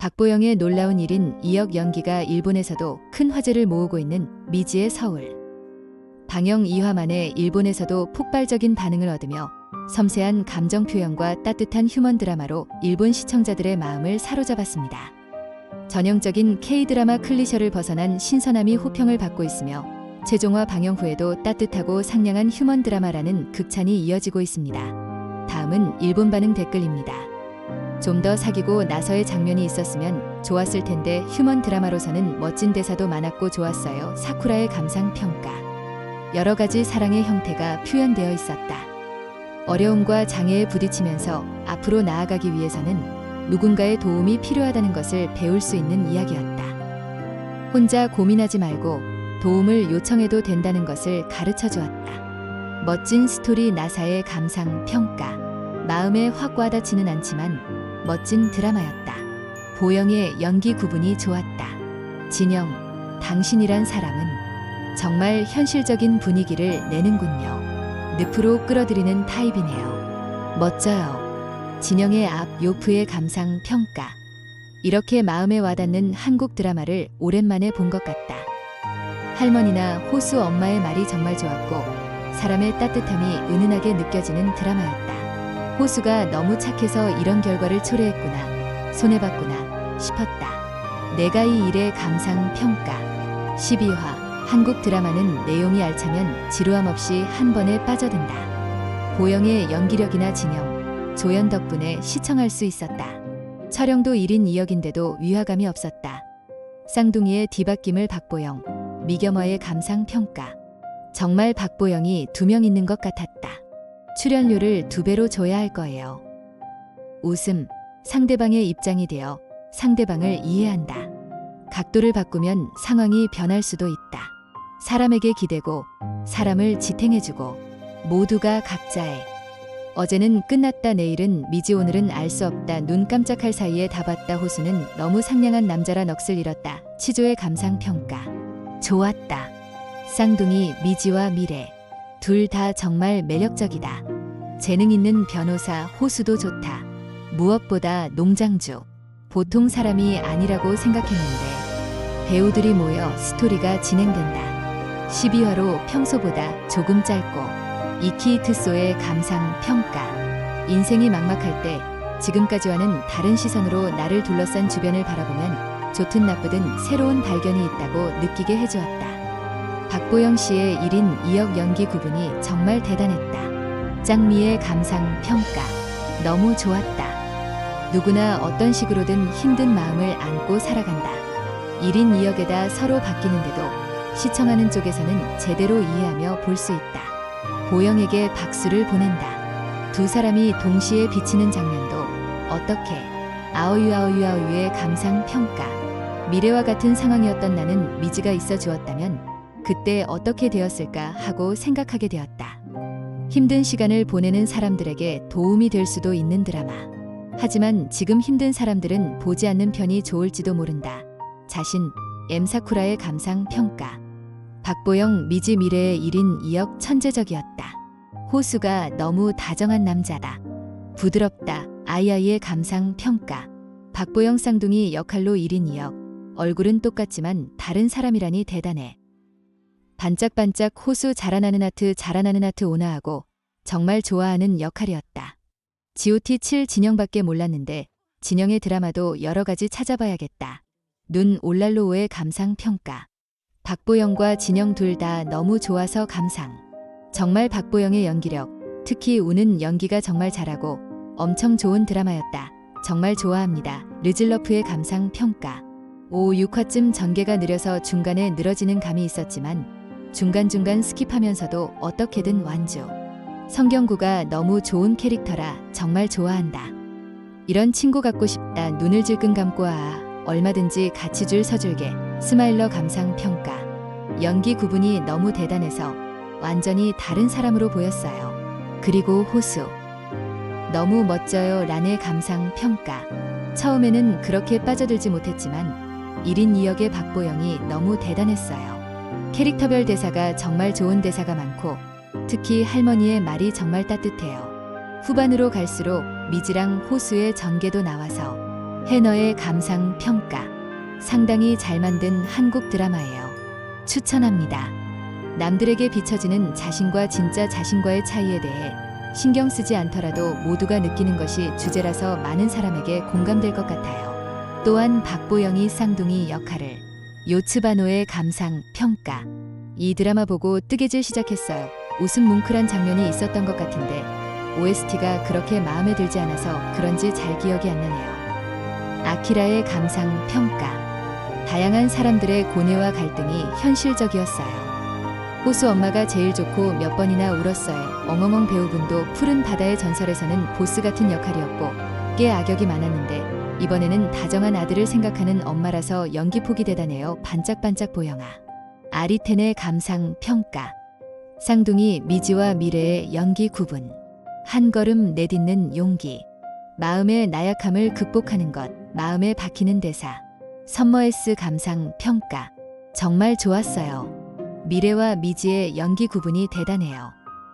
박보영의 놀라운 1인 2역 연기가 일본에서도 큰 화제를 모으고 있는 미지의 서울. 방영 2화 만에 일본에서도 폭발적인 반응을 얻으며 섬세한 감정 표현과 따뜻한 휴먼 드라마로 일본 시청자들의 마음을 사로잡았습니다. 전형적인 K-드라마 클리셔를 벗어난 신선함이 호평을 받고 있으며 최종화 방영 후에도 따뜻하고 상냥한 휴먼 드라마라는 극찬이 이어지고 있습니다. 다음은 일본 반응 댓글입니다. 좀 더 사귀고 나서의 장면이 있었으면 좋았을 텐데 휴먼 드라마로서는 멋진 대사도 많았고 좋았어요. 사쿠라의 감상 평가. 여러 가지 사랑의 형태가 표현되어 있었다. 어려움과 장애에 부딪히면서 앞으로 나아가기 위해서는 누군가의 도움이 필요하다는 것을 배울 수 있는 이야기였다. 혼자 고민하지 말고 도움을 요청해도 된다는 것을 가르쳐 주었다. 멋진 스토리 나사의 감상 평가. 마음에 확 와닿지는 않지만 멋진 드라마였다. 보영의 연기 구분이 좋았다. 진영, 당신이란 사람은 정말 현실적인 분위기를 내는군요. 늪으로 끌어들이는 타입이네요. 멋져요. 진영의 앞 요프의 감상 평가. 이렇게 마음에 와닿는 한국 드라마를 오랜만에 본 것 같다. 할머니나 호수 엄마의 말이 정말 좋았고 사람의 따뜻함이 은은하게 느껴지는 드라마였다. 호수가 너무 착해서 이런 결과를 초래했구나. 손해봤구나 싶었다. 내가 이 일의 감상 평가. 12화 한국 드라마는 내용이 알차면 지루함 없이 한 번에 빠져든다. 보영의 연기력이나 진영, 조연 덕분에 시청할 수 있었다. 촬영도 1인 2역인데도 위화감이 없었다. 쌍둥이의 뒤바뀜을 박보영, 미겸화의 감상 평가. 정말 박보영이 두 명 있는 것 같았다. 출연료를 두 배로 줘야 할 거예요. 웃음, 상대방의 입장이 되어 상대방을 이해한다. 각도를 바꾸면 상황이 변할 수도 있다. 사람에게 기대고 사람을 지탱해주고 모두가 각자의 어제는 끝났다 내일은 미지 오늘은 알 수 없다 눈 깜짝할 사이에 다 봤다 호수는 너무 상냥한 남자라 넋을 잃었다 치조의 감상 평가 좋았다 쌍둥이 미지와 미래 둘 다 정말 매력적이다 재능 있는 변호사 호수도 좋다 무엇보다 농장주 보통 사람이 아니라고 생각했는데 배우들이 모여 스토리가 진행된다 12화로 평소보다 조금 짧고 이키 트소의 감상 평가. 인생이 막막할 때 지금까지와는 다른 시선으로 나를 둘러싼 주변을 바라보면 좋든 나쁘든 새로운 발견이 있다고 느끼게 해주었다. 박보영 씨의 1인 2역 연기 구분이 정말 대단했다. 짱미의 감상 평가. 너무 좋았다. 누구나 어떤 식으로든 힘든 마음을 안고 살아간다. 1인 2역에다 서로 바뀌는데도 시청하는 쪽에서는 제대로 이해하며 볼 수 있다. 보영에게 박수를 보낸다. 두 사람이 동시에 비치는 장면도 어떻게 아오유의 감상 평가. 미래와 같은 상황이었던 나는 미지가 있어 주었다면 그때 어떻게 되었을까 하고 생각하게 되었다. 힘든 시간을 보내는 사람들에게 도움이 될 수도 있는 드라마. 하지만 지금 힘든 사람들은 보지 않는 편이 좋을지도 모른다. 자신 엠사쿠라의 감상 평가. 박보영 미지 미래의 1인 2역 천재적이었다. 호수가 너무 다정한 남자다. 부드럽다. 아이아이의 감상 평가. 박보영 쌍둥이 역할로 1인 2역. 얼굴은 똑같지만 다른 사람이라니 대단해. 반짝반짝 호수 자라나는 하트 자라나는 하트 오나하고 정말 좋아하는 역할이었다. GOT 7 진영밖에 몰랐는데 진영의 드라마도 여러 가지 찾아봐야겠다. 눈 올랄로오의 감상 평가. 박보영과 진영 둘 다 너무 좋아서 감상. 정말 박보영의 연기력, 특히 우는 연기가 정말 잘하고 엄청 좋은 드라마였다. 정말 좋아합니다. 르즐러프의 감상 평가. 5, 6화쯤 전개가 느려서 중간에 늘어지는 감이 있었지만 중간중간 스킵하면서도 어떻게든 완주. 성경구가 너무 좋은 캐릭터라 정말 좋아한다. 이런 친구 갖고 싶다. 눈을 질끈 감고 아. 얼마든지 같이 줄 서줄게. 스마일러 감상 평가. 연기 구분이 너무 대단해서 완전히 다른 사람으로 보였어요. 그리고 호수. 너무 멋져요. 란의 감상 평가. 처음에는 그렇게 빠져들지 못했지만 1인 2역의 박보영이 너무 대단했어요. 캐릭터별 대사가 정말 좋은 대사가 많고 특히 할머니의 말이 정말 따뜻해요. 후반으로 갈수록 미지랑 호수의 전개도 나와서 해너의 감상 평가. 상당히 잘 만든 한국 드라마예요. 추천합니다. 남들에게 비춰지는 자신과 진짜 자신과의 차이에 대해 신경 쓰지 않더라도 모두가 느끼는 것이 주제라서 많은 사람에게 공감될 것 같아요. 또한 박보영이 쌍둥이 역할을 요츠바노의 감상 평가. 이 드라마 보고 뜨개질 시작했어요. 웃음 뭉클한 장면이 있었던 것 같은데 OST가 그렇게 마음에 들지 않아서 그런지 잘 기억이 안 나네요. 아키라의 감상 평가. 다양한 사람들의 고뇌와 갈등이 현실적이었어요. 호수 엄마가 제일 좋고 몇 번이나 울었어요. 엉엉엉 배우분도 푸른 바다의 전설에서는 보스 같은 역할이었고 꽤 악역이 많았는데 이번에는 다정한 아들을 생각하는 엄마라서 연기 폭이 대단해요. 반짝반짝 보영아. 아리텐의 감상 평가. 쌍둥이 미지와 미래의 연기 구분. 한 걸음 내딛는 용기. 마음의 나약함을 극복하는 것. 마음에 박히는 대사. 선머에스 감상 평가. 정말 좋았어요. 미래와 미지의 연기 구분이 대단해요.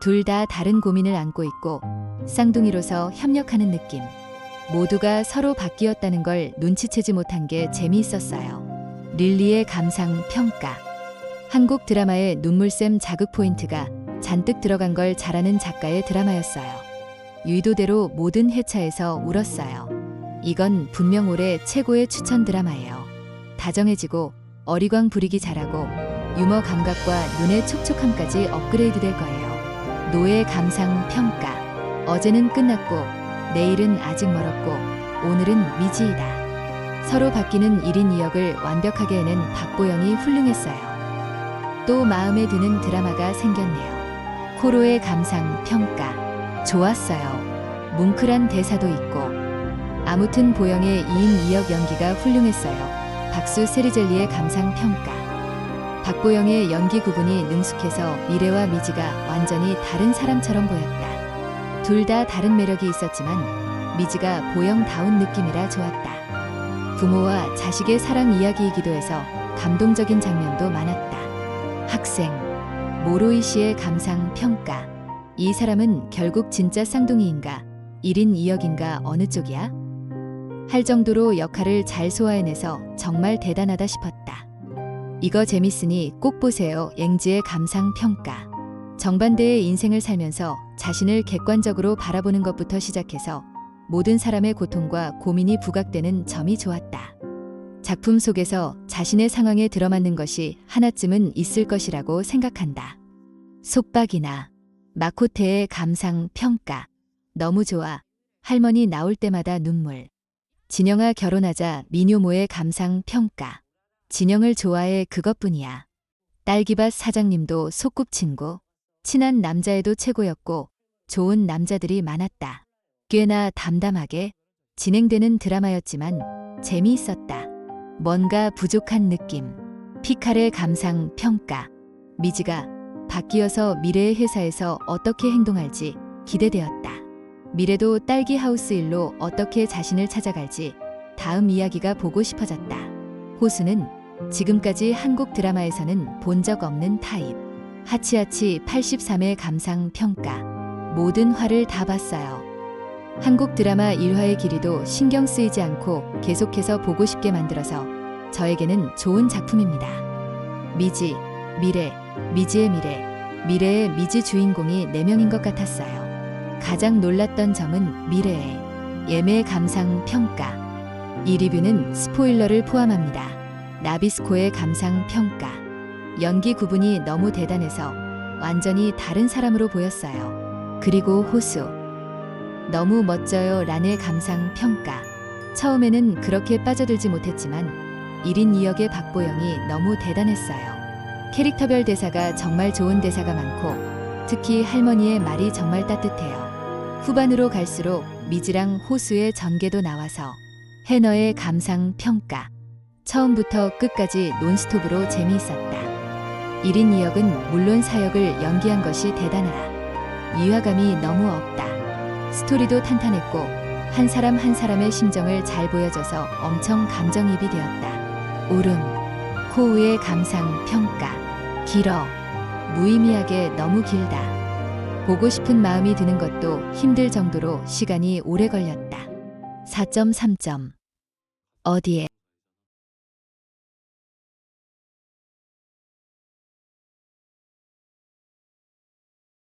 둘 다 다른 고민을 안고 있고 쌍둥이로서 협력하는 느낌. 모두가 서로 바뀌었다는 걸 눈치채지 못한 게 재미있었어요. 릴리의 감상 평가. 한국 드라마의 눈물샘 자극 포인트가 잔뜩 들어간 걸 잘하는 작가의 드라마였어요. 유도대로 모든 회차에서 울었어요. 이건 분명 올해 최고의 추천 드라마예요. 다정해지고 어리광 부리기 잘하고 유머 감각과 눈의 촉촉함까지 업그레이드 될 거예요. 노예 감상 평가. 어제는 끝났고 내일은 아직 멀었고 오늘은 미지이다. 서로 바뀌는 1인 2역을 완벽하게 해낸 박보영이 훌륭했어요. 또 마음에 드는 드라마가 생겼네요. 코로의 감상 평가. 좋았어요. 뭉클한 대사도 있고. 아무튼 보영의 2인 2역 연기가 훌륭했어요. 박수 세리젤리의 감상 평가. 박보영의 연기 구분이 능숙해서 미래와 미지가 완전히 다른 사람처럼 보였다. 둘 다 다른 매력이 있었지만 미지가 보영다운 느낌이라 좋았다. 부모와 자식의 사랑 이야기이기도 해서 감동적인 장면도 많았다. 학생 모로이 씨의 감상 평가. 이 사람은 결국 진짜 쌍둥이인가? 1인 2역인가 어느 쪽이야? 할 정도로 역할을 잘 소화해내서 정말 대단하다 싶었다. 이거 재밌으니 꼭 보세요. 앵지의 감상 평가. 정반대의 인생을 살면서 자신을 객관적으로 바라보는 것부터 시작해서 모든 사람의 고통과 고민이 부각되는 점이 좋았다. 작품 속에서 자신의 상황에 들어맞는 것이 하나쯤은 있을 것이라고 생각한다. 속박이나 마코테의 감상 평가. 너무 좋아. 할머니 나올 때마다 눈물. 진영아 결혼하자 미녀모의 감상 평가. 진영을 좋아해 그것뿐이야. 딸기밭 사장님도 소꿉친구. 친한 남자애도 최고였고 좋은 남자들이 많았다. 꽤나 담담하게 진행되는 드라마였지만 재미있었다. 뭔가 부족한 느낌. 피칼의 감상 평가. 미지가 바뀌어서 미래의 회사에서 어떻게 행동할지 기대되었다. 미래도 딸기 하우스 일로 어떻게 자신을 찾아갈지 다음 이야기가 보고 싶어졌다. 호수는 지금까지 한국 드라마에서는 본 적 없는 타입. 하치하치 83의 감상 평가. 모든 화를 다 봤어요. 한국 드라마 1화의 길이도 신경 쓰이지 않고 계속해서 보고 싶게 만들어서 저에게는 좋은 작품입니다. 미지, 미래, 미지의 미래, 미래의 미지 주인공이 4명인 것 같았어요. 가장 놀랐던 점은 미래의 예매 감상 평가. 이 리뷰는 스포일러를 포함합니다. 나비스코의 감상 평가. 연기 구분이 너무 대단해서 완전히 다른 사람으로 보였어요. 그리고 호수. 너무 멋져요. 란의 감상 평가. 처음에는 그렇게 빠져들지 못했지만 1인 2역의 박보영이 너무 대단했어요. 캐릭터별 대사가 정말 좋은 대사가 많고 특히 할머니의 말이 정말 따뜻해요. 후반으로 갈수록 미지랑 호수의 전개도 나와서 해너의 감상 평가. 처음부터 끝까지 논스톱으로 재미있었다. 1인 2역은 물론 사역을 연기한 것이 대단하다. 유화감이 너무 없다. 스토리도 탄탄했고 한 사람 한 사람의 심정을 잘 보여줘서 엄청 감정입이 되었다. 울음, 코우의 감상 평가, 길어, 무의미하게 너무 길다. 보고 싶은 마음이 드는 것도 힘들 정도로 시간이 오래 걸렸다. 4.3점. 어디에